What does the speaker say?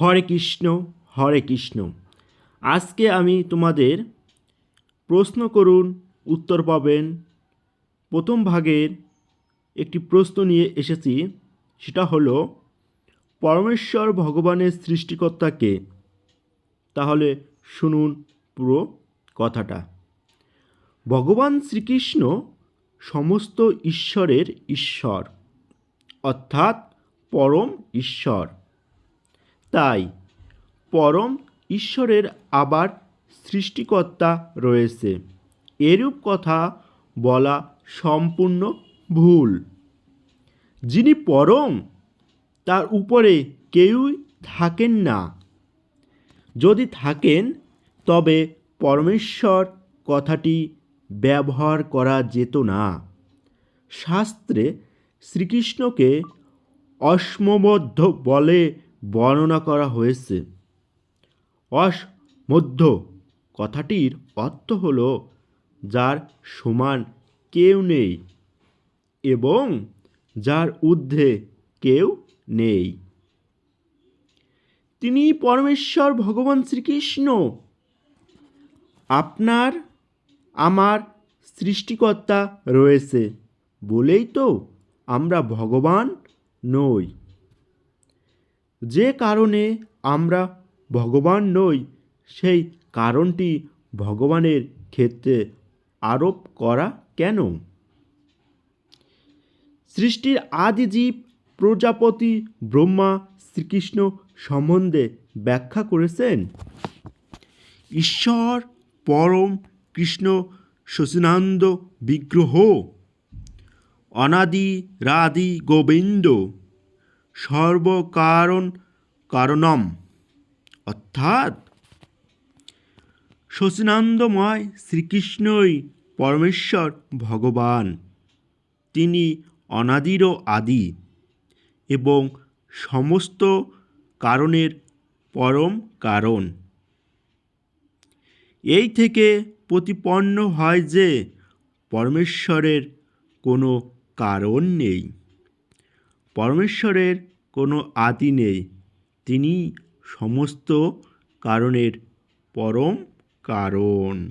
হরে কৃষ্ণ হরে কৃষ্ণ। আজকে আমি তোমাদের প্রশ্ন করুন, উত্তর পাবেন। প্রথম ভাগের একটি প্রশ্ন নিয়ে এসেছি, সেটা হলো, পরমেশ্বর ভগবানের সৃষ্টিকর্তাকে তাহলে শুনুন পুরো কথাটা। ভগবান শ্রীকৃষ্ণ সমস্ত ঈশ্বরের ঈশ্বর, অর্থাৎ পরম ঈশ্বর। তাই পরম ঈশ্বরের আবার সৃষ্টিকর্তা রয়েছে। এরূপ কথা বলা সম্পূর্ণ ভুল। যিনি পরম, তার উপরে কেউই থাকেন না। যদি থাকেন, তবে পরমেশ্বর কথাটি ব্যবহার করা যেত না। শাস্ত্রে শ্রীকৃষ্ণকে অসমবদ্ধ বলে বর্ণনা করা হয়েছে। অসমধ্য কথাটির অর্থ হল, যার সমান কেউ নেই এবং যার ঊর্ধ্বে কেউ নেই। তিনি পরমেশ্বর ভগবান শ্রীকৃষ্ণ। আপনার, আমার সৃষ্টিকর্তা রয়েছে বলেই তো আমরা ভগবান নই। যে কারণে আমরা ভগবান নই, সেই কারণটি ভগবানের ক্ষেত্রে আরোপ করা কেন? সৃষ্টির আদি জীব প্রজাপতি ব্রহ্মা শ্রীকৃষ্ণ সম্বন্ধে ব্যাখ্যা করেছেন। ঈশ্বর, পরম, কৃষ্ণ শচীনানন্দ বিগ্রহ, অনাদি, রাদি, গোবিন্দ। সর্বকারণ কারণম। অর্থাৎ শচীনান্দময় শ্রীকৃষ্ণই পরমেশ্বর, ভগবান। তিনি অনাদিরও আদি এবং সমস্ত কারণের পরম কারণ। এই থেকে প্রতিপন্ন হয় যে, পরমেশ্বরের কোনো কারণ নেই। পরমেশ্বরের কোনো আদি নেই। তিনি সমস্ত কারণের পরম কারণ।